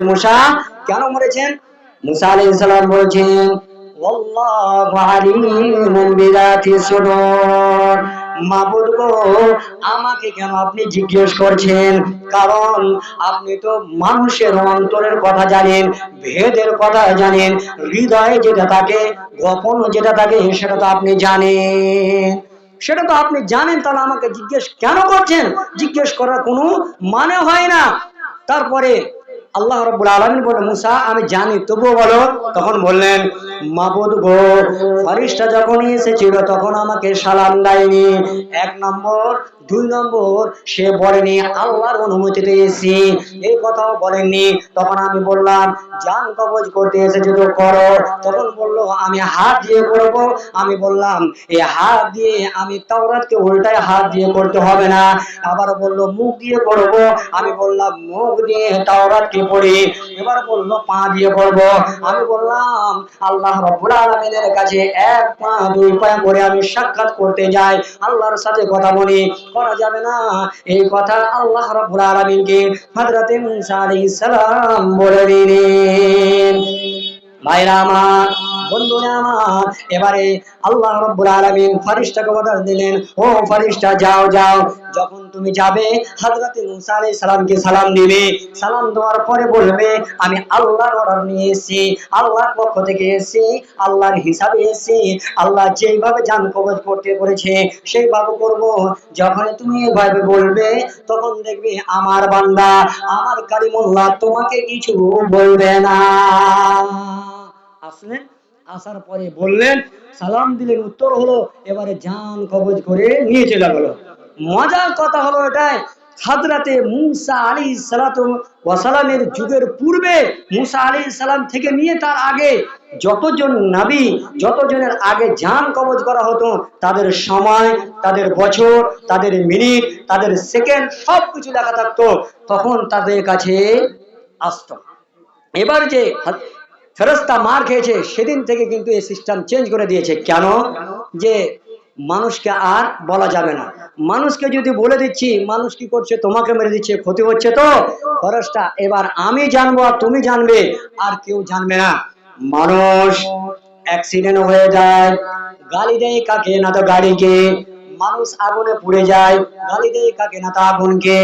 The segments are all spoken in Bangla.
মুসা কেন মরেছেন? মুসা আলাইহিস সালাম বলছেন আমাকে কেন আপনি জিজ্ঞেস করছেন? কারণ আপনি তো মানুষের অন্তরের কথা জানেন, ভেদের কথা জানেন, হৃদয়ে যেটা থাকে, গোপন যেটা থাকে, সেটা তো আপনি জানেন। সেটা তো আপনি জানেন, তাহলে আমাকে জিজ্ঞেস কেন করছেন? জিজ্ঞেস করার কোনো মানে হয় না। তারপরে আল্লাহ রব্বুল আলমিন বলে, মুসা, আমি জানি, তবুও বলো। তখন বললেন, মাবুদ গো, ফারিস্তা যখনই এসেছিল, তখন আমাকে সালাম দেয়নি। এক নম্বর, দুই নম্বর, সে বলেনি, আল্লাহর অনুমতিতে এসেছি। এই কথাও বলেননি। তখন আমি বললাম, জান কবজ করতে এসেছে তো করো। তখন বলল, আমি হাত দিয়ে করব। আমি বললাম এই হাত দিয়ে আমি তাওরাতকে উল্টায় হাত দিয়ে করতে হবে না। আবার বলল, মুখ দিয়ে করব। আমি বললাম, মুখ দিয়ে তাওরাতকে পড়ি। এবার বলল, পা দিয়ে পড়ব। আমি বললাম, আল্লাহ রব্বুল আলামিনের কাছে এক পা, দুই পা করে আমি সাক্ষাৎ করতে যাই। আল্লাহর সাথে কথা বলি। করা যাবে না। এই কথা আল্লাহ রব্বুল আলামিনকে হযরতে মুসা আলাইহিস সালাম বলে দিলেন। ভাইরা আমার বন্ধুরা আমার, এবারে আল্লাহ রব্বুল আলামিন ফারিস্তাকে অর্ডার দিলেন। ও ফারিস্তা যাও যাও। যখন তুমি যাবে, হযরতে মুসা আলাইহিস সালামকে সালাম দিবে। সালাম দেওয়ার পরে বলবে, আমি আল্লাহর অর্ডার নিয়ে আল্লাহর পক্ষ থেকে এসেছি, আল্লাহর হিসাবে এসেছি, আল্লাহ যেইভাবে জান কবজ করতে করেছে সেইভাবে করব। যখন তুমি এভাবে বলবে, তখন দেখবে আমার বান্দা, আমার কারিমুল্লাহ তোমাকে কিছু বলবে না। আসলেন? আসার পরে বললেন, সালাম দিলেন, উত্তর হলো, এবারে জান কবজ করে নিয়ে চলে গেল। মজার কথা হলো এটাই, হাজরাতে মুসা আলী সালাতু ওয়াসালামের যুগের পূর্বে মুসা আলী সালাম থেকে নিয়ে তার আগে যতজন নাবি, যতজনের আগে জান কবজ করা হতো, তাদের সময়, তাদের বছর, তাদের মিনিট, তাদের সেকেন্ড সব কিছু লেখা থাকতো। তখন তাদের কাছে আসতো। এবার যে ফেরস্তা মার খেয়েছে, সেদিন থেকে কিন্তু এই সিস্টেম চেঞ্জ করে দিয়েছে। কেন? যে মানুষকে আর বলা যাবে না। মানুষকে যদি বলে দিচ্ছি, মানুষ কি করছে? তোমাকে মেরে দিচ্ছে, ক্ষতি হচ্ছে তো? ফরেস্টটা এবার আমি জানব আর তুমি জানবে, আর কেউ জানবে না। মানুষ অ্যাক্সিডেন্ট হয়ে যায়, গালি দেয় কাকে? না তো গাড়িকে। মানুষ আগুনে পুড়ে যায়, গালি দেয় কাকে না তা আগুনকে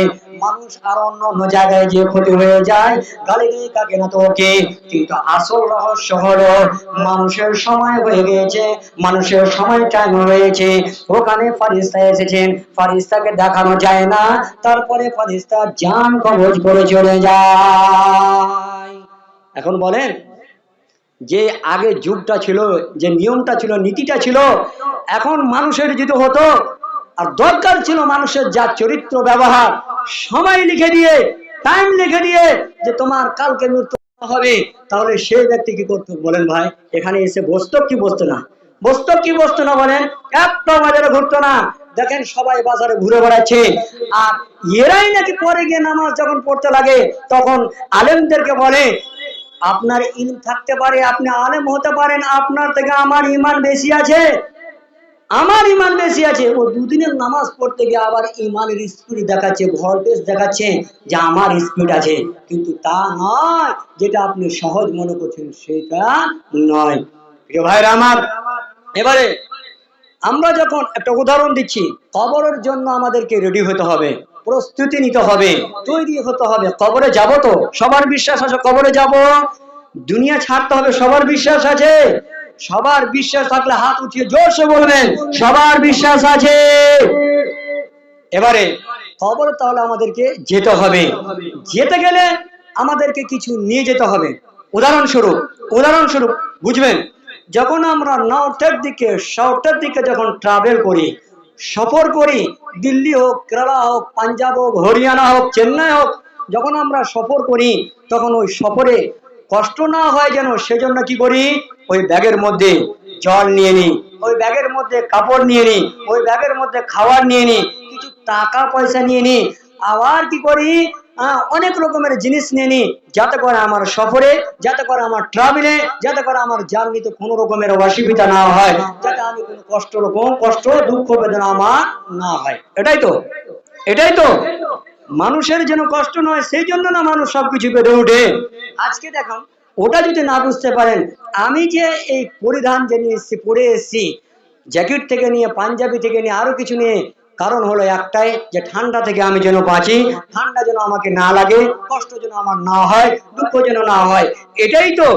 মানুষ আর অন্য অন্য জায়গায় যে ক্ষতি হয়ে যায়, গালি দেয় কাকে না তো ওকে কিন্তু আসল রহস্য হলো, মানুষের সময় হয়ে গিয়েছে, মানুষের সময় টাইম হয়েছে। ওখানে ফারিস্তা এসেছেন, ফারিস্তাকে দেখানো যায় না, তারপরে ফারিস্তা জান কবজ করে চলে যায়। এখন বলেন যে আগে যুগটা ছিল, যে নিয়মটা ছিল, নীতিটা ছিল, এখন মানুষের যদি হতো, আর দরকার ছিল মানুষের যা চরিত্র ব্যবহার, সময় লিখে দিয়ে টাইম লিখে দিয়ে, যে তোমার কালকে মৃত্যু হবে, তাহলে সেই ব্যক্তি কি করতো? বলেন ভাই, এখানে এসে বসতো কি বসতো না? বসতো কি বসতো না বলেন? একটা বাজারে ঘুরতো না। দেখেন সবাই বাজারে ঘুরে বেড়াচ্ছে। আর এরাই নাকি পরে গিয়ে নামাজ যখন পড়তে লাগে, তখন আলেমদেরকে বলে আপনার ইলম থাকতে পারে, আপনি আলেম হতে পারেন, আপনার থেকে আমার ইমান বেশি আছে। আমার ইমান বেশি আছে। ও দুদিনের নামাজ পড়তে গিয়ে আবার ইমানের স্পিড দেখাচ্ছে ভোল্টেজ দেখাচ্ছে যে আমার স্পিড আছে। কিন্তু তা নয়, যেটা আপনি সহজ মনে করছেন, সেটা নয়। প্রিয় ভাইরা আমার, এবারে আমরা যখন একটা উদাহরণ দিচ্ছি, কবরের জন্য আমাদেরকে রেডি হতে হবে। প্রস্তুতি নিতে হবে, তৈরি হতে হবে। কবরে যাব তো? সবার বিশ্বাস আছে কবরে যাব? দুনিয়া ছাড়তে হবে, সবার বিশ্বাস আছে? সবার বিশ্বাস থাকলে হাত উঠিয়ে জোরসে বলবেন, সবার বিশ্বাস আছে। এবারে, কবর তাহলে আমাদেরকে যেতে হবে। যেতে গেলে আমাদেরকে কিছু নিয়ে যেতে হবে। উদাহরণস্বরূপ উদাহরণস্বরূপ, বুঝবেন, যখন আমরা নর্থের দিকে সাউথের দিকে যখন ট্রাভেল করি সফর করি, দিল্লি হোক, কেরালা হোক, পাঞ্জাব হোক, হরিয়ানা হোক, চেন্নাই হোক, যখন আমরা সফর করি, তখন ওই সফরে কষ্ট না হয় যেন, সেজন্য কি করি? ওই ব্যাগের মধ্যে জল নিয়ে নিই, ওই ব্যাগের মধ্যে কাপড় নিয়ে নিই, ওই ব্যাগের মধ্যে খাবার নিয়ে নিই, কিছু টাকা পয়সা নিয়ে নিই, আবার কি করি? অনেক রকমের জিনিস নিয়ে নিই যাতে করে আমার সফরে, যাতে করে আমার ট্রাভেলে যাতে করে আমার জার্নিতে কোনো রকমের অসুবিধা না হয়, যাতে আমি কোনো কষ্ট রকম, কষ্ট, দুঃখ, বেদনা আমার না হয়। এটাই তো। এটাই তো। মানুষের যেন কষ্ট নয়, সেই জন্য না মানুষ সবকিছু বেঁধে ওঠে। আজকে দেখুন, ওটা যদি না বুঝতে পারেন, আমি যে এই পরিধান যে নিয়ে এসেছি, পরে এসেছি, জ্যাকেট থেকে নিয়ে, পাঞ্জাবি থেকে নিয়ে, আরও কিছু নিয়ে কারণ হলো একটাই যে ঠান্ডা থেকে আমি যেন বাঁচি, ঠান্ডা যেন আমাকে না লাগে, কষ্ট যেন আমার না হয়, দুঃখ যেন না হয়, এটাই তো।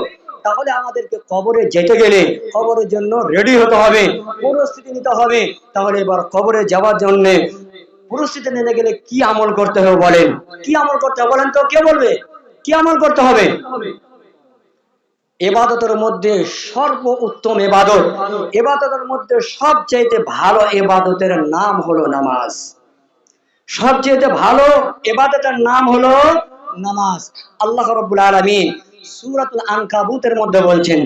তাহলে আমাদেরকে কবরে যেতে গেলে কবরের জন্য রেডি হতে হবে পরিস্থিতি নিতে হবে। তাহলে এবার কবরে যাওয়ার জন্য পরিস্থিতি নিতে গেলে কি আমল করতে হবে বলেন? কি আমল করতে হবে বলেন তো? কে বলবে? কি আমল করতে হবে? এবাদতের মধ্যে সর্ব উত্তম এবাদত। এবাদতের মধ্যে সবচাইতে ভালো এবাদতের নাম হলো নামাজ। সবচেয়ে ভালো এবাদতের নাম হলো নামাজ। আল্লাহ রাব্বুল আলামিন সূরাতুল আনকাবুতের মধ্যে বলছেন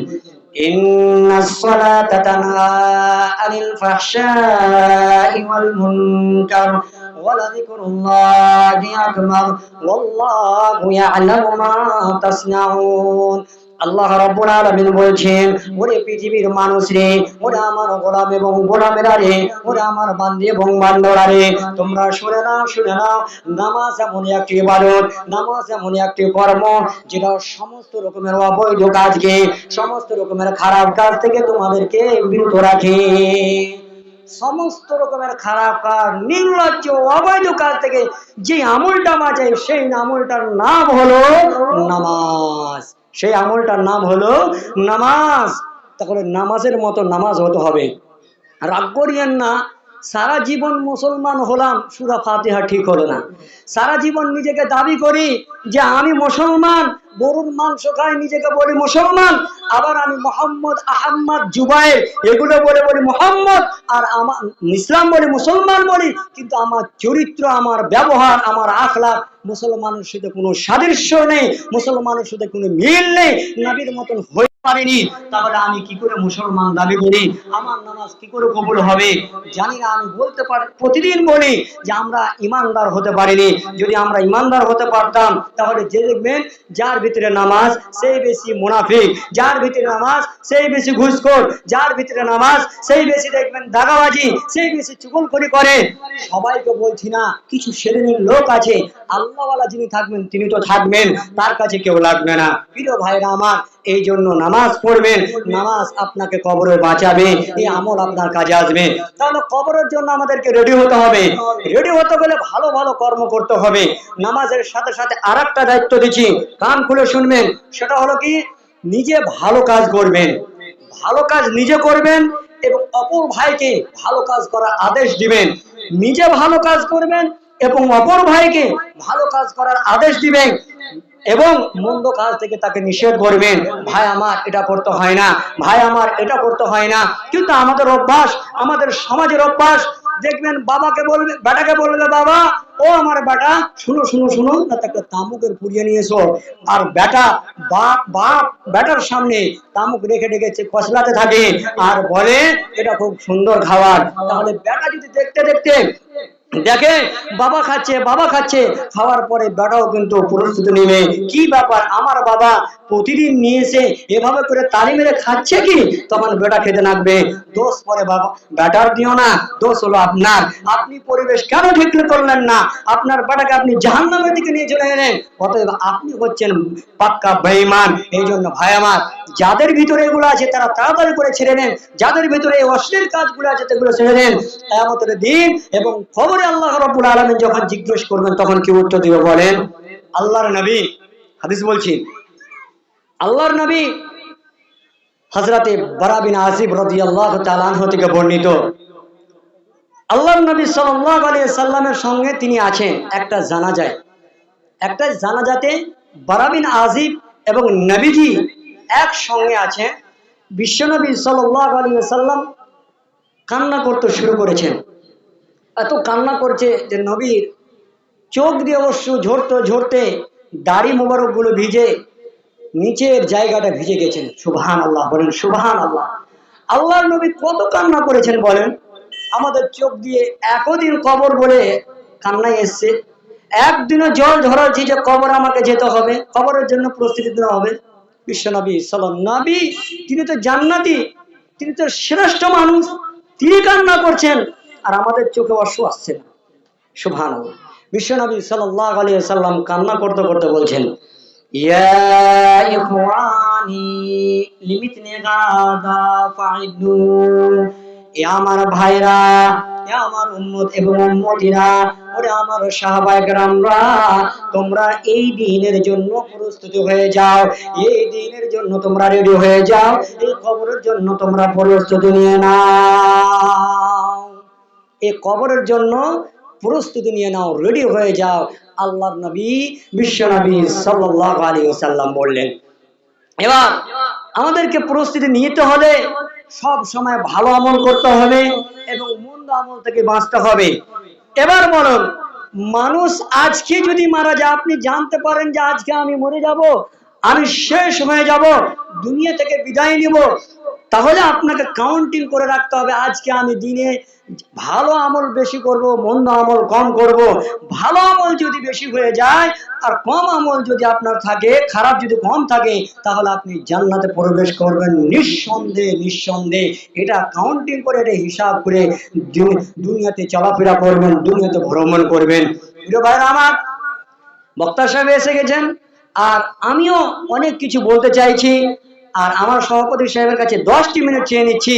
ইন্নাস সালাতা তানহা আনিল ফাহশাই ওয়াল মুনকার ওয়ালাযিকরুল্লাহি আকবার। ওয়াল্লাহু ইয়ালামু মা তাসনাউন। আল্লাহ আলামিন বলছেন, ওরে পৃথিবীর মানুষ রে, ওরে আমার গোলাম এবং গোলামেরা রে আমার বান্দি এবং বান্দরা রে, তোমরা শুনে শুনে নামাজ এমন একটি ইবাদত, নামাজ এমন একটি কর্ম, যেটা সমস্ত রকমের অবৈধ কাজকে, সমস্ত রকমের খারাপ কাজ থেকে তোমাদেরকে বিরত রাখে। সমস্ত রকমের খারাপ কাজ, নির্লজ্জ, অবৈধ কাজ থেকে যে আমলটা বাঁচায় সেই আমলটার নাম হলো নামাজ। সেই আমলটার নাম হলো নামাজ। তাহলে নামাজের মতো নামাজ হতে হবে। রাগ করিয়েন না। সারা জীবন মুসলমান হলাম, সুরা ফাতিহা ঠিক হলো না। সারা জীবন নিজেকে দাবি করি যে আমি মুসলমান, গরুর মাংস খাই, নিজেকে বলি মুসলমান, আবার আমি মোহাম্মদ, আহম্মদ, জুবাইর, এগুলো বলে বলি মোহাম্মদ, আর আমার ইসলাম বলি মুসলমান বলি, কিন্তু আমার চরিত্র, আমার ব্যবহার, আমার আখলাখ, মুসলমানের সাথে কোনো সাদৃশ্য নেই, মুসলমানের সাথে কোনো মিল নেই, নবীর মতন হয়ে পারিনি, তাহলে আমি কি করে মুসলমান দাবি করি? আমার নামাজ কি করে কবুল হবে? জানি না, আমি বলতে পারি, প্রতিদিন বলি যে আমরা ইমানদার হতে পারিনি। যদি আমরা ইমানদার হতে পারতাম, তাহলে যে দেখবেন, যার ভিতরে নামাজ, সেই বেশি মুনাফিক। যার ভিতরে নামাজ, সেই বেশি ঘুষখোর। যার ভিতরে নামাজ, সেই বেশি দেখবেন দাগাবাজি, সেই বেশি চুগলখড়ি করে। সবাইকে বলছি না, কিছু শ্রেণির লোক আছে, আল্লাহওয়ালা যিনি থাকবেন, তিনি তো থাকবেন, তার কাছে কেউ লাগবে না। প্রিয় ভাইরা আমার এই জন্য নামাজ পড়বেন, নামাজ আপনাকে কবরে বাঁচাবে, এই আমল আপনার কাজে আসবে। তাহলে কবরের জন্য আমাদেরকে রেডি হতে হবে। রেডি হতে গেলে ভালো ভালো কর্ম করতে হবে। নামাজের সাথে সাথে আর একটা দায়িত্ব দিচ্ছি। কান খুলে শুনবেন। সেটা হলো কি? নিজে ভালো কাজ করবেন। ভালো কাজ নিজে করবেন এবং অপর ভাইকে ভালো কাজ করার আদেশ দিবেন। নিজে ভালো কাজ করবেন এবং অপর ভাইকে ভালো কাজ করার আদেশ দিবেন। এবং মন্দ কাজ থেকে তাকে নিষেধ করবেন, ভাই আমার এটা করতে হয় না, ভাই আমার এটা করতে হয় না। কিন্তু আমাদের অভ্যাস, আমাদের সমাজের অভ্যাস, দেখবেন বাবাকে বলবে বেটাকে বলবে বাবা, ও আমার বেটা শুনো শুনো শুনো না তাকে তামুকের পুড়িয়ে নিয়ে এসো আর বেটা বাপ বাপ বেটার সামনে তামুক রেখে রেখেছে কসলাতে থাকে আর বলে, এটা খুব সুন্দর খাবার। তাহলে বেটা যদি দেখতে দেখতে দেখে বাবা খাচ্ছে বাবা খাচ্ছে। খাওয়ার পরে বেটাও কিন্তু প্রস্তুতি নেবে কি ব্যাপার? আমার বাবা প্রতিদিন নিয়ে এসে এভাবে করে তালি মেরে খাচ্ছে কি? তখন বেটা খেতে লাগবে দোষ পরে বাবা, বেটার দিও না, দোষ হলো আপনার। আপনি পরিবেশ কেন ঠিক করলেন না? আপনার বেটাকে আপনি জাহান্নামের দিকে নিয়ে চলে গেলেন অতএব আপনি হচ্ছেন পাক্কা বেঈমান। এই জন্য ভাই আমার, যাদের ভিতরে এগুলো আছে তারা তাড়াতাড়ি করে ছেড়ে নেন যাদের ভিতরে এই অশ্লীল কাজগুলো আছে, সেগুলো ছেড়ে নেন কেয়ামতের দিন এবং খবরে আল্লাহ রব্বুল আলমিন যখন জিজ্ঞেস করবেন, তখন কি উত্তর দিবে বলেন? আল্লাহর নবী। হাদিস বলছি। আল্লাহর নবী হজরতে বারাবিন আসিফ রদি আল্লাহ তালাহ থেকে বর্ণিত। আল্লাহর নবী সাল্লাহ আলিয়া সাল্লামের সঙ্গে তিনি আছেন। একটা জানাজায়। একটা জানাজাতে বারাবিন আজিব এবং নবীজি একসঙ্গে আছে বিশ্বনবী সাল্লাহ আলিয়া সাল্লাম কান্না করতে শুরু করেছেন। এত কান্না করছে যে নবীর চোখ দিয়ে অবশ্য ঝরতে ঝরতে দাড়ি মোবারকগুলো ভিজে নিচের জায়গাটা ভিজে গেছেন। সুবহান আল্লাহ বলেন সুবহান আল্লাহ আল্লাহর নবী কত কান্না করেছেন বলেন? আমাদের চোখ দিয়ে একদিন কবর বলে কান্নায় এসছে। একদিনও জল ধরাচ্ছি যে কবর আমাকে যেতে হবে, কবরের জন্য প্রস্তুতি নেওয়া হবে। বিশ্বনবী সালাম নবী, তিনি তো জান্নাতি, তিনি তো শ্রেষ্ঠ মানুষ, তিনি কান্না করছেন। আর আমাদের চোখে অশ্ব আসছে না। সুবহান বিশ্বনবী সাল্লাল্লাহু আলাইহি সাল্লাম কান্না করতে করতে বলছেন আমার ভাইরা আমার এবং ওরে আমার তোমরা এই দিনের জন্য প্রস্তুত হয়ে যাও। এই দিনের জন্য তোমরা রেডি হয়ে যাও। এই কবরের জন্য তোমরা প্রস্তুতি নিয়ে নাও। এই কবরের জন্য প্রস্তুতি নিয়ে নাও রেডি হয়ে যাও। আল্লাহর নবী, বিশ্ব নবী সাল্লাল্লাহু আলাইহি ওয়াসাল্লাম বললেন। এবার আমাদেরকে প্রস্তুতি নিতে হলে সব সময় ভালো আমল করতে হবে এবং মন্দ আমল থেকে বাঁচতে হবে। এবার বলুন, মানুষ আজকে যদি মারা যায়, আপনি জানতে পারেন যে আজকে আমি মরে যাব, আমি শেষ হয়ে যাব, দুনিয়া থেকে বিদায় নিব। তাহলে আপনাকে কাউন্টিং করে রাখতে হবে, আজকে আমি দিনে ভালো আমল বেশি করব, মন্দ আমল কম করব। ভালো আমল যদি বেশি হয়ে যায়, আর কম আমল যদি আপনার থাকে, খারাপ যদি কম থাকে, তাহলে আপনি জান্নাতে প্রবেশ করবেন নিঃসন্দেহে নিঃসন্দেহে। এটা কাউন্টিং করে, এটা হিসাব করে দুনিয়াতে চলাফেরা করবেন, দুনিয়াতে ভ্রমণ করবেন। প্রিয় ভাইরা আমার, বক্তা সাহেব এসে গেছেন, আর আমিও অনেক কিছু বলতে চাইছি। আর আমার সভাপতি সাহেবের কাছে দশটি মিনিট চেয়ে নিচ্ছি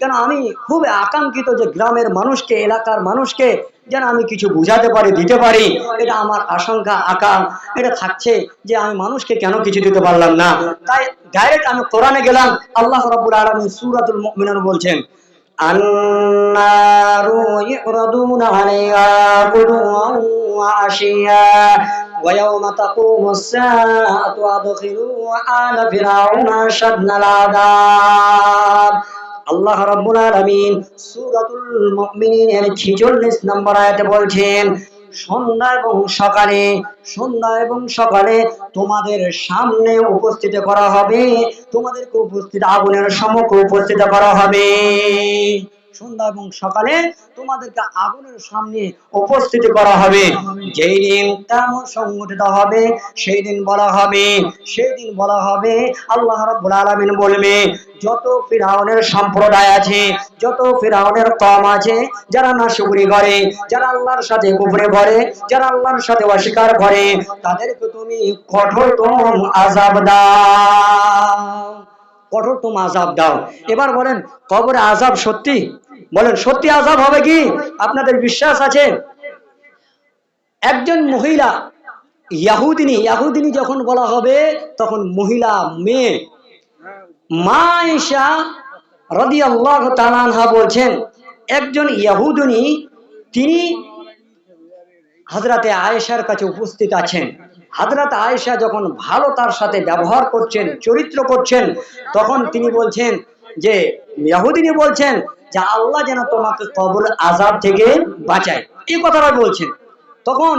কেন আমি খুব আকাঙ্ক্ষিত যে গ্রামের মানুষকে এলাকার মানুষকে যেন আমি কিছু বুঝাতে পারি দিতে পারি এটা আমার আশঙ্কা আকাম এটা থাকছে যে আমি মানুষকে কেন কিছু দিতে পারলাম না তাই ডাইরেক্ট আমি কোরআনে গেলাম আল্লাহ রাব্বুল আলামিন সূরাতুল মুমিনুন বলছেন النار يعرضون عليها غدوا وعشيا ويوم تقوم الساعة أدخلوا آل فرعون أشد العذاب আল্লাহ রাব্বুল আলামিন সূরাতুল মুমিনিনের 46 নম্বর আয়াতে বলছেন সন্ধ্যা এবং সকালে সন্ধ্যা এবং সকালে তোমাদের সামনে উপস্থিত করা হবে তোমাদেরকে উপস্থিত আগুনের সম্মুখে উপস্থিত করা হবে সন্ধ্যা এবং সকালে তোমাদেরকে আগুনের সামনে উপস্থিত করা হবে। যেই দিন তেমন সংগঠিত হবে সেই দিন বলা হবে সেই দিন বলা হবে আল্লাহ রাব্বুল আলামিন বলবে যত ফিরাউনের সম্প্রদায় আছে যত ফিরাউনের কম আছে যারা নাশুকরি করে যারা আল্লাহর সাথে কুফরে করে যারা আল্লাহর সাথে অস্বীকার করে তাদেরকে তুমি কঠোরতম আযাব দাও। কঠোরতম আযাব দাও। এবার বলেন কবরে আযাব সত্যি? বলেন, সত্যি আযাব হবে কি? আপনাদের বিশ্বাস আছে? একজন মহিলা, ইয়াহুদিনী ইয়াহুদিনী যখন বলা হবে, তখন মহিলা মেয়ে মা ঈশা রাদিয়াল্লাহু তাআলা আনহা বলছেন, একজন ইয়াহুদিনী, তিনি হযরতে আয়েশার কাছে উপস্থিত আছেন। হযরত আয়েশা যখন ভালো তার সাথে ব্যবহার করছেন, চরিত্র করছেন, তখন তিনি বলছেন যে, ইয়াহুদিনী বলছেন যে আল্লাহ যেন তোমাকে কবর আজাব থেকে বাঁচায়। এই কথাটা বলছেন তখন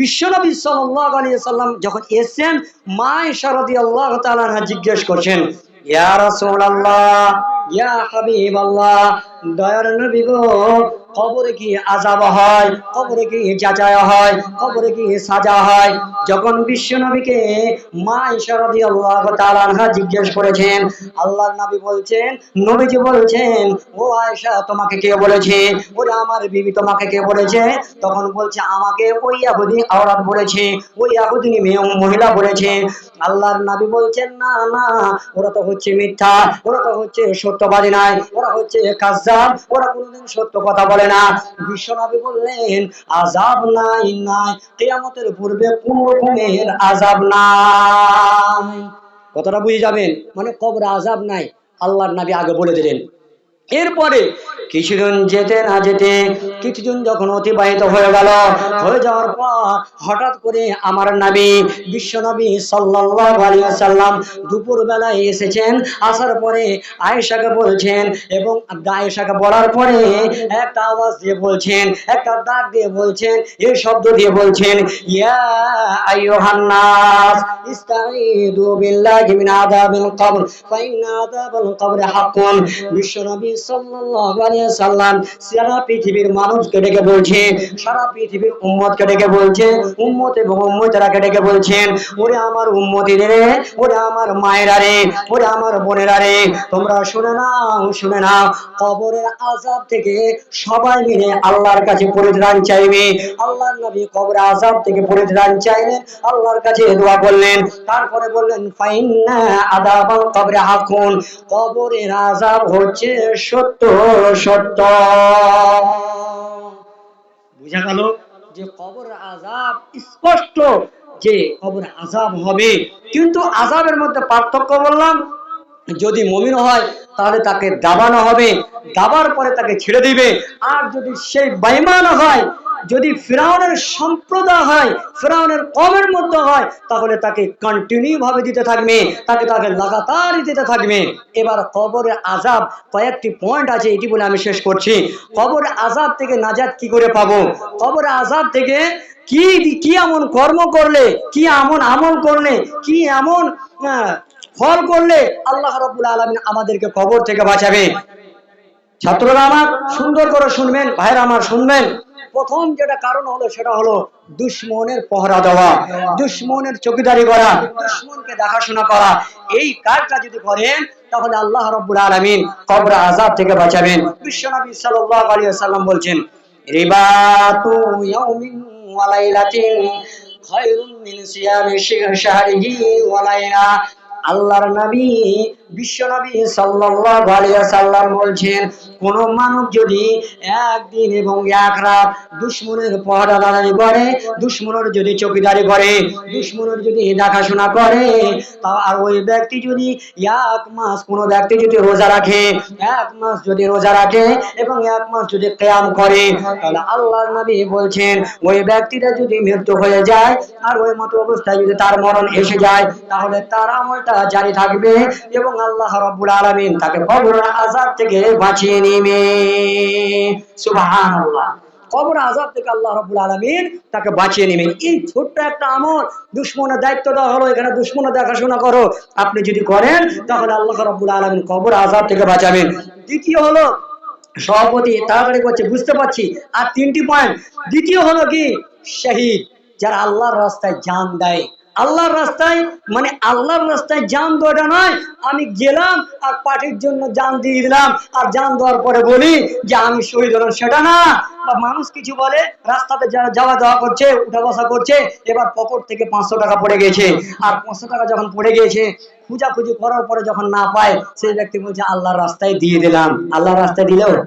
বিশ্বনবী সাল্লাহ আলী সাল্লাম যখন এসছেন, মা শারদী আল্লাহ তালা জিজ্ঞেস করছেন, ইয়া রাসূলুল্লাহ, ইয়া হাবিবাল্লাহ, দয়ার নবী গো কবরে কি আযাব হয়, কবরে কি যাচাই হয়, কবরে কি সাজা হয়। যখন বিশ্ব নবীকে মা ঈশা রাদিয়াল্লাহু তাআলা আনহা জিজ্ঞেস করেছেন, আল্লাহর নবী বলছেন, নবীজি বলছেন, ও আয়েশা, তোমাকে কে বলেছে? ওরে আমার বিবি তোমাকে কে বলেছে? তখন বলছে, আমাকে ওই ইয়াহুদি আওরাত বলেছে, ওই ইয়াহুদিনী মেয়ে, মহিলা বলেছে। আল্লাহর নবী বলছেন, না না, ওরা তো হচ্ছে মিথ্যা, ওরা তো হচ্ছে সত্যবাদী নাই ওরা হচ্ছে কাজ্জাব, ওরা কোনোদিন সত্য কথা বলে না। বিশ্বনবী বললেন আজাব নাই নাই। কেয়ামতের পূর্বে কোন রকমের আজাব নাই। কতটা বুঝে যাবেন? মানে কবরে আজাব নাই। আল্লাহর নবী আগে বলে দিলেন। এরপরে কিছুদিন যেতে না যেতে কিছুদিন যখন অতিবাহিত হয়ে গেল, হয়ে যাওয়ার পর হঠাৎ করে আমার নবী, বিশ্ব নবী সাল্লাল্লাহু আলাইহি দুপুর বেলায় এসেছেন। আসার পরে আয়েশাকে বলছেন এবং আয়েশাকে বলার পরে একটা আওয়াজ দিয়ে বলছেন, একটা ডাক দিয়ে বলছেন, এই শব্দ দিয়ে বলছেন, ইয়া আইয়ুহান ইস্তাঈদু বিল্লাহি মিন আযাবিল কবর, ফাইন্না আযাবাল কবরি হাক্কুন। বিশ্ব নবী সাল্লাল্লাহু সাল্লাম, সারা পৃথিবীর মানুষকে ডেকে বলছে, সারা পৃথিবীর উম্মতকে ডেকে বলছে, উম্মত এবং উম্মতেরাকে ডেকে বলছেন, ওরে আমার উম্মতিদের রে, ওরে আমার মায়েরা রে, ওরে আমার বোনেরা রে, তোমরা শুনে নাও শুনে নাও, কবরের আযাব থেকে সবাই মিলে আল্লাহর কাছে পরিত্রাণ চাইবে। আল্লাহর নবী কবরের আযাব থেকে পরিত্রাণ চাইলেন আল্লাহর কাছে দোয়া করলেন। তারপরে বললেন, ফাইন্না আদাবাল কবরে হাকুন, কবরের আযাব হচ্ছে সত্য। সত্য। গেল যে কবর আজাব স্পষ্ট যে কবর আজাব হবে। কিন্তু আজাবের মধ্যে পার্থক্য বললাম, যদি মমিন হয় তাহলে তাকে দাবানো হবে, দাবার পরে তাকে ছেড়ে দিবে। আর যদি সেই বাইমান হয় যদি ফিরাউনের সম্প্রদায় হয়, ফিরাউনের কমের মধ্যে হয়, তাহলে তাকে কন্টিনিউ ভাবে দিতে থাকবে। তাকে তাকে লাগাতার দিতে থাকবে। এবার কবরের আজাব কয়েকটি পয়েন্ট আছে, এটি বলে আমি শেষ করছি। কবরের আজাব থেকে নাজাত কি করে পাবো? কবরের আজাব থেকে কি কি এমন কর্ম করলে, কি এমন আমল করলে, কি এমন ফল করলে আল্লাহ রাব্বুল আলামিন আমাদেরকে কবর থেকে বাঁচাবে? ছাত্ররা আমার সুন্দর করে শুনবেন, ভাইরা আমার শুনবেন। প্রথম যেটা কারণ হলো সেটা হলো দুশ্মনের পহরা দেওয়া, দুশ্মনের চকিদারি করা, দুশ্মনকে দেখাশোনা করা। এই কাজটা যদি করেন, তাহলে আল্লাহ রাব্বুল আলামিন কবর আযাব থেকে বাঁচাবেন। বিশ্বনবী সাল্লাল্লাহু আলাইহি ওয়াসাল্লাম বলছেন রিবাতু ইয়াউমিন ওয়া লাইলাতিন খায়রুম মিন সিয়ামি শাহরিহি ওয়া লাইলা। আল্লাহর নবী, বিশ্ব নবী আলাইহি ওয়াসাল্লাম বলছেন, কোন মানুষ যদি একদিন এবং এক রাত দুশ্মনের পহরাদারি করে, দুশ্মনের যদি চৌকিদারি করে, দুশ্মনের যদি দেখাশোনা করে, তা আর ওই ব্যক্তি যদি এক মাস কোনো ব্যক্তি যদি রোজা রাখে, এক মাস যদি রোজা রাখে এবং এক মাস যদি কেয়াম করে, তাহলে আল্লাহর নবী বলছেন, ওই ব্যক্তিটা যদি মৃত্যু হয়ে যায় আর ওই মতো অবস্থায় যদি তার মরণ এসে যায়, তাহলে তার আমলটা জারি থাকবে এবং আল্লাহ রাব্বুল আলামিন তাকে কবরের আযাব থেকে বাঁচিয়ে নেবে। সুবহানাল্লাহ। কবর আযাব থেকে আল্লাহ রাব্বুল আলামিন তাকে বাঁচিয়ে নেবেন এই ছোট্ট একটা আমল দুশ্মনের দায়িত্ব দেওয়া হলো। এখানে দুশ্মনের দেখাশোনা করো। আপনি যদি করেন, তাহলে আল্লাহ রাব্বুল আলামিন কবর আযাব থেকে বাঁচাবেন। দ্বিতীয় হলো, সভাপতি তাড়াতাড়ি করছে, বুঝতে পারছি। আর তিনটি পয়েন্ট দ্বিতীয় হলো কি? শহীদ, যারা আল্লাহর রাস্তায় জান দেয়। আল্লাহর রাস্তায় মানে আল্লাহর রাস্তায় জান দেওয়াটা নয়, আমি গেলাম আর পার্টির জন্য জান দিয়ে দিলাম। আর জান দেওয়ার পরে বলি যে, আমি শহীদ হলাম। সেটা না। বা মানুষ কিছু বলে, রাস্তাতে যারা যাওয়া দাওয়া করছে, উঠা বসা করছে, এবার পকেট থেকে পাঁচশো টাকা পড়ে গেছে। আর পাঁচশো টাকা যখন পড়ে গিয়েছে খুঁজাখুঁজি করার পরে যখন না পায়, সেই ব্যক্তি বলছে, আল্লাহর রাস্তায় দিয়ে দিলাম। আল্লাহর রাস্তায় দিলেও?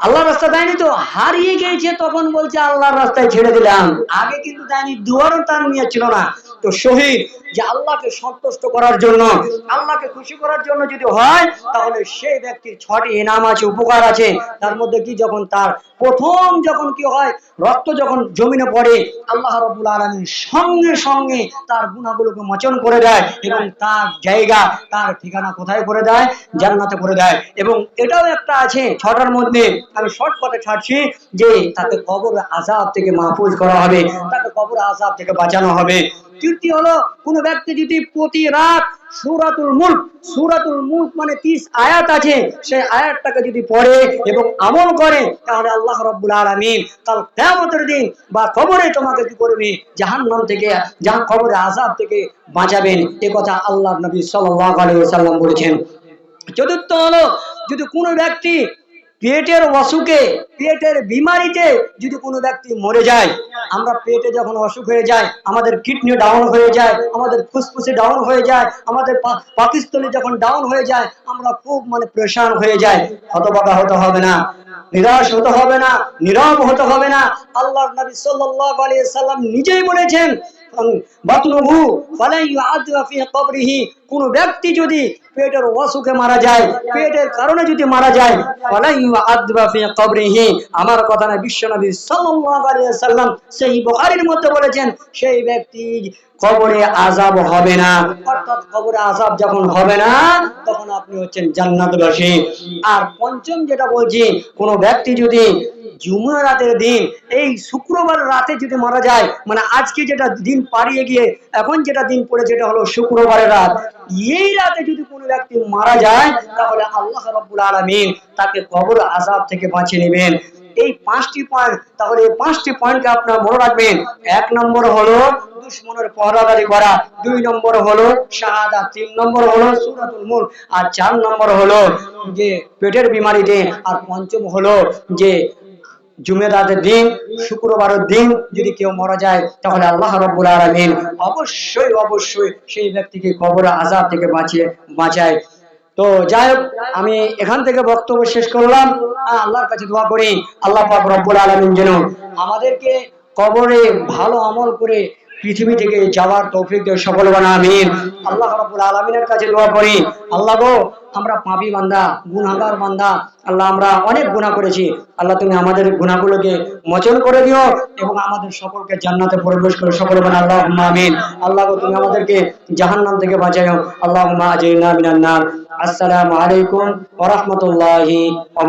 আল্লাহর রাস্তা দেয়নি তো? হারিয়ে গিয়েছে তখন বলছে, আল্লাহর রাস্তায় ছেড়ে দিলাম। আগে কিন্তু দেয়নি, দুয়ারও তার নিয়ে ছিল না। তো শহীদ যে আল্লাহকে সন্তুষ্ট করার জন্য, আল্লাহকে খুশি করার জন্য যদি হয়, তাহলে সেই ব্যক্তির ছটি ইনাম আছে, উপকার আছে। তার মধ্যে কি? যখন তার প্রথম যখন কি হয় রক্ত যখন জমিনে পড়ে, আল্লাহ রবুল আলমী সঙ্গে সঙ্গে তার গুণাগুলোকে মোচন করে দেয় এবং তার জায়গা, তার ঠিকানা কোথায় করে দেয়? জান্নাতে করে দেয়। এবং এটাও একটা আছে, ছটার মধ্যে আমি শর্ট কথা ছাড়ছি যে তাকে কবর আজাব থেকে মাহফুজ করা হবে, তাকে কবর আজাব থেকে বাঁচানো হবে। তৃতীয় হলো, কোন ব্যক্তি যদি প্রতি রাত সুরাতুল মুল্ক সুরাতুল মুল্ক মানে 30 আয়াত আছে। সেই আয়াতটাকে যদি পড়ে এবং আমল করে, তাহলে আল্লাহ রব্বুল আলমিন কাল কেমতের দিন বা কবরে তোমাকে কি করবে? জাহান্নাম থেকে জাহান কবরে আযাব থেকে বাঁচাবেন। এ কথা আল্লাহ নবী সাল্লাহ আলাইহি ওয়াসাল্লাম বলেছেন। চতুর্থ হলো, যদি কোনো ব্যক্তি পেটের অসুখে, পেটের বিমারিতে যদি কোনো ব্যক্তি মরে যায়, আমরা পেটে যখন অসুখ হয়ে যায়, আমাদের কিডনি ডাউন হয়ে যায়, আমাদের ফুসফুসে ডাউন হয়ে যায়, আমাদের পা- পাকিস্তলে যখন ডাউন হয়ে যায়, আমরা খুব মানে প্রেশান হয়ে যায় হতবাকা হতে হবে না, নিরাশ হতে হবে না নীরব হতে হবে না। আল্লাহ নবী সাল্লাম নিজেই বলেছেন কোন ব্যক্তি যদি পেটের অসুখে মারা যায়, পেটের কারণে যদি মারা যায় আমার কথা না সাল্লাল্লাহু আলাইহি সাল্লাম সেই বুখারীর মধ্যে বলেছেন, সেই ব্যক্তি কবরে আযাব হবে না। অর্থাৎ কবরে আযাব যখন হবে না, তখন আপনি হচ্ছেন জান্নাতবাসী। আর পঞ্চম যেটা বলছি, কোন ব্যক্তি যদি জুমা রাতের দিন, এই শুক্রবার রাতে যদি মারা যায় মানে আজকে যেটা দিন পাড়িয়ে গিয়ে, এখন যেটা দিন পড়ে যেটা হলো শুক্রবারের রাত। এই রাতে যদি কোনো ব্যক্তি মারা যায়, তাহলে আল্লাহ রাব্বুল আলামিন তাকে কবর আযাব থেকে বাঁচিয়ে নেবেন। এই পাঁচটি পয়েন্ট তাহলে এই পাঁচটি পয়েন্টকে আপনারা মনে রাখবেন। এক নম্বর হলো দুশ্মনের পহরাদারি করা, দুই নম্বর হলো শাহাদা, তিন নম্বর হলো সূরাতুল মুলক, আর চার নম্বর হলো যে পেটের বিমারিতে আর পঞ্চম হলো যে জুমেরাতের দিন, শুক্রবারের দিন যদি কেউ মারা যায়, তাহলে আল্লাহ রব্বুল আলামিন অবশ্যই অবশ্যই সেই ব্যক্তিকে কবর আযাব থেকে বাঁচিয়ে, বাঁচায়। তো যাই হোক, আমি এখান থেকে বক্তব্য শেষ করলাম। আল্লাহর কাছে দোয়া করি, আল্লাহ পাক রব্বুল আলামিন যেন আমাদেরকে কবরে ভালো আমল করে পৃথিবী থেকে যাওয়ার তৌফিক দিয়ে সকল বানা আমিন। আল্লাহ রাব্বুল আলামিনের কাছে দোয়া করি। আল্লাহ গো, আমরা পাপী বান্দা, গুনাহগার বান্দা, আল্লাহ আমরা অনেক গুনাহ করেছি। আল্লাহ তুমি আমাদের গুনাহগুলোকে মোচন করে দিও এবং আমাদের সকলকে জান্নাতে প্রবেশ করে। সকল বানা আল্লাহ আমিন। আল্লাহ গো, তুমি আমাদেরকে জাহান্নাম থেকে বাঁচাও আল্লাহুম্মা আজিরনা মিনান নার। আসসালামু আলাইকুম ওয়া রাহমাতুল্লাহি ওয়া